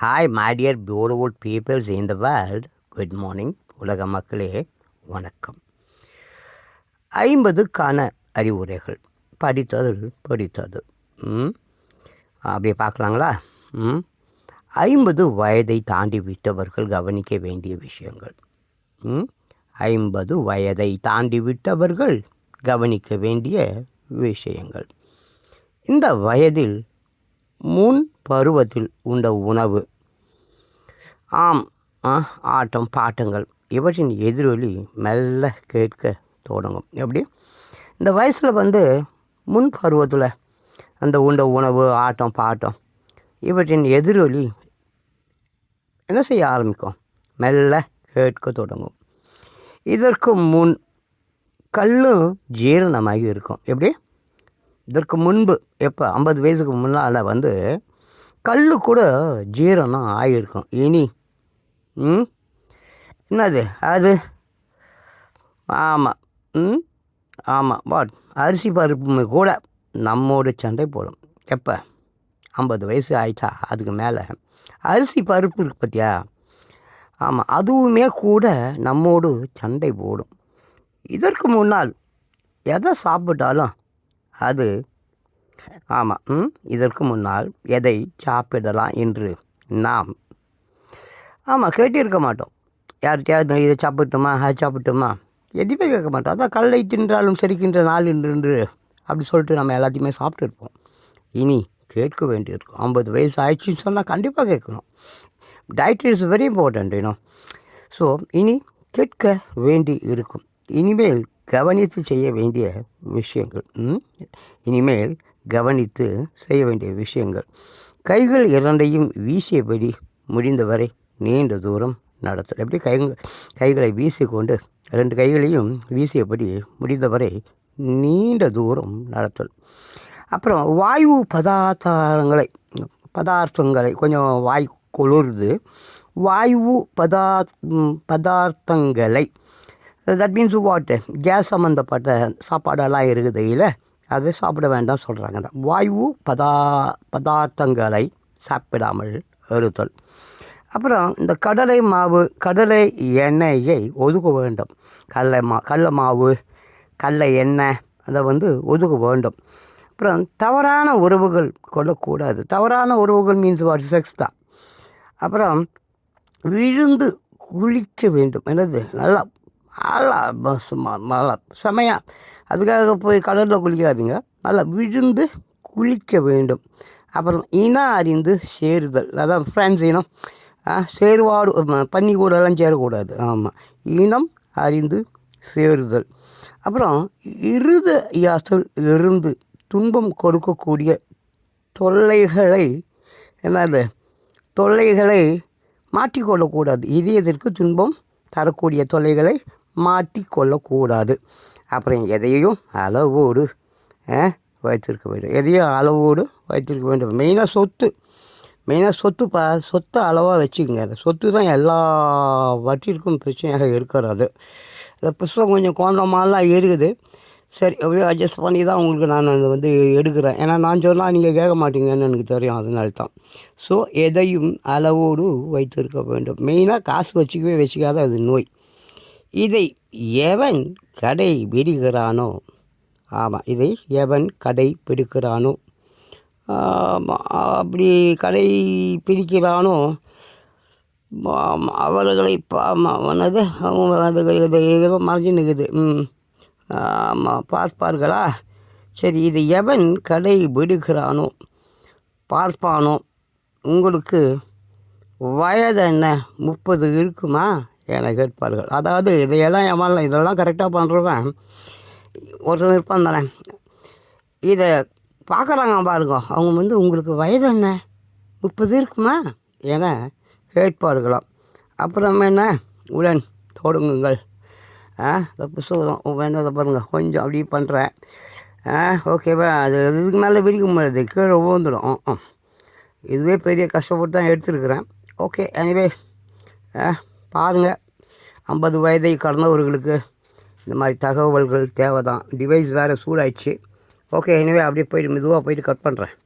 Hi my dear beautiful peoples in the world good morning உலக மக்களே. வணக்கம். ஐம்பதுக்கான அறிவுரைகள். படித்தது படித்தது. ம்? அப்படியே பார்க்கலாங்களா? ம்? ஐம்பது வயதை தாண்டி விட்டவர்கள் கவனிக்க வேண்டிய விஷயங்கள். ம்? ஐம்பது வயதை தாண்டி விட்டவர்கள் கவனிக்க வேண்டிய விஷயங்கள். இந்த வயதில் முன் பருவத்தில் உண்ட உணவு. ஆம் ஆ, ஆட்டம் பாட்டங்கள் இவற்றின் எதிரொலி மெல்ல கேட்க தொடங்கும். எப்படி? இந்த வயசில் வந்து முன் பருவத்தில் அந்த உண்ட உணவு ஆட்டம் பாட்டம் இவற்றின் எதிரொலி என்ன செய்ய ஆரம்பிக்கும்? மெல்ல கேட்க தொடங்கும். இதற்கு முன் கல்லும் ஜீரணமாகி இருக்கும். எப்படி? இதற்கு முன்பு எப்போ ஐம்பது வயசுக்கு முன்னால் வந்து கல் கூட ஜீரணம் ஆகியிருக்கும் இனி ம்? என்னது? அது? ஆமாம் ம்? ஆமாம் வாட்? அரிசி பருப்பு கூட நம்மோட சண்டை போடும். எப்போ? ஐம்பது வயசு ஆயிட்டா அதுக்கு மேலே. அரிசி பருப்பு இருக்கு பார்த்தியா ஆமாம் அதுவுமே கூட நம்மோடு சண்டை போடும். இதற்கு முன்னால் எதை சாப்பிட்டாலும் அது. ஆமாம் ம் இதற்கு முன்னால் எதை சாப்பிடலாம் என்று நாம். ஆமாம் கேட்டிருக்க மாட்டோம். யார்கிட்டயாவது இதை சாப்பிட்டுமா அது சாப்பிட்டுமா? எதுவுமே கேட்க மாட்டோம். அதான் கல்லை தின்றாலும் செரிக்கின்ற நாள் என்று அப்படி சொல்லிட்டு நம்ம எல்லாத்தையுமே சாப்பிட்டுருப்போம் இனி கேட்க வேண்டியிருக்கும். ஐம்பது வயசு ஆயிடுச்சுன்னு சொன்னால் கண்டிப்பாக கேட்கணும். Diet is very important you know so இனி கேட்க வேண்டி இருக்கும் இனிமேல் கவனித்து செய்ய வேண்டிய விஷயங்கள் இனிமேல் கவனித்து செய்ய வேண்டிய விஷயங்கள். கைகள் இரண்டையும் வீசியபடி முடிந்தவரை நீண்ட தூரம் நடத்தல். எப்படி கைகள் கைகளை வீசிக்கொண்டு ரெண்டு கைகளையும் வீசியபடி முடிந்தவரை நீண்ட தூரம் நடத்தல். அப்புறம் வாயு பதார்த்தங்களை பதார்த்தங்களை கொஞ்சம் வாய் குளிர்ந்து வாயு பதா பதார்த்தங்களை தட் மீன்ஸ் வாட் கேஸ் சம்மந்தப்பட்ட சாப்பாடெல்லாம் இருக்குது இல்லை அதை சாப்பிட வேண்டாம் சொல்கிறாங்க தான் வாயு பதா பதார்த்தங்களை சாப்பிடாமல் இருத்தல். அப்புறம் இந்த கடலை மாவு கடலை எண்ணெயை ஒதுக்க வேண்டும். கடலை மா கடலை மாவு கடலை எண்ணெய் அதை வந்து ஒதுக்க வேண்டும். அப்புறம் தவறான உறவுகள் கொள்ளக்கூடாது. தவறான உறவுகள் மீன்ஸ் வாட் செக்ஸ் தான். அப்புறம் விழுந்து குளிக்க வேண்டும். என்னது? நல்லா நல்லா பஸ் நல்லா செமையாக அதுக்காக போய் கடலில் குளிக்காதீங்க. நல்லா விழுந்து குளிக்க வேண்டும். அப்புறம் இனம் அறிந்து சேருதல். அதான் ஃப்ரெண்ட்ஸ் இனம். சேருவாடு சேர்வாடு பன்னி கூடலாம் சேரக்கூடாது. ஆமாம் இனம் அறிந்து சேருதல். அப்புறம் இருத யாசல் இருந்து துன்பம் கொடுக்கக்கூடிய தொல்லைகளை என்னது? தொல்லைகளை மாட்டிக்கொள்ளக்கூடாது இதயத்திற்கு துன்பம் தரக்கூடிய தொல்லைகளை மாட்டிக்கொள்ளக்கூடாது. அப்புறம் எதையும் அளவோடு வைத்திருக்க வேண்டும். எதையும் அளவோடு வைத்திருக்க வேண்டும். மெயினாக சொத்து. மெயினாக சொத்து ப சொத்தை அளவாக வச்சுக்கோங்க. அந்த சொத்து தான் எல்லா வட்டிற்கும் பிரச்சனையாக இருக்கிறது அந்த புஸ்தகம் கொஞ்சம் கோண்டமாலாம் இருக்குது. சரி அப்படியே அட்ஜஸ்ட் பண்ணி தான் உங்களுக்கு நான் அதை வந்து எடுக்கிறேன். ஏன்னா நான் சொன்னால் நீங்கள் கேட்க மாட்டீங்கன்னு எனக்கு தெரியும். அதனால தான். ஸோ எதையும் அளவோடு வைத்திருக்க வேண்டும். மெயினாக காசு வச்சுக்கவே வச்சுக்காத அது நோய். இதை எவன் கடை பிடிக்கிறானோ ஆமாம் இதை எவன் கடை பிடிக்கிறானோ அப்படி கடை பிடிக்கிறானோ அவர்களை பானது அவங்க அது மறைஞ்சு நிற்குது ஆமாம் பார்ப்பார்களா? சரி இது எவன் கடை விடுகிறானோ பார்ப்பானோ? உங்களுக்கு வயது என்ன முப்பது இருக்குமா? என கேட்பார்கள். அதாவது இதையெல்லாம் எவன் இதெல்லாம் கரெக்டாக பண்ணுறவன் ஒருத்தன் இருப்பான் தானே இதை பார்க்குறாங்க பாருங்க. அவங்க வந்து உங்களுக்கு வயது என்ன? முப்பது இருக்குமா? என கேட்பார்களாம். அப்புறம் என்ன? உடன் தொடங்குங்கள். ஆ இந்த புஸ்தகம் வேண்டதை பாருங்கள் கொஞ்சம் அப்படி பண்ணுறேன் ஆ ஓகேவா அது இதுக்கு மேலே விரிக்க முடியாது கீழே விழுந்துடும். இதுவே பெரிய கஷ்டப்பட்டு தான் எடுத்துருக்குறேன். Okay anyway ah. பாருங்கள் ஐம்பது வயதை கடந்தவர்களுக்கு இந்த மாதிரி தகவல்கள் தேவை தான் டிவைஸ் வேறு சூடாயிடுச்சு. ஓகே எனவே அப்படியே போயிட்டு மெதுவாக போயிட்டு கட் பண்ணுறேன்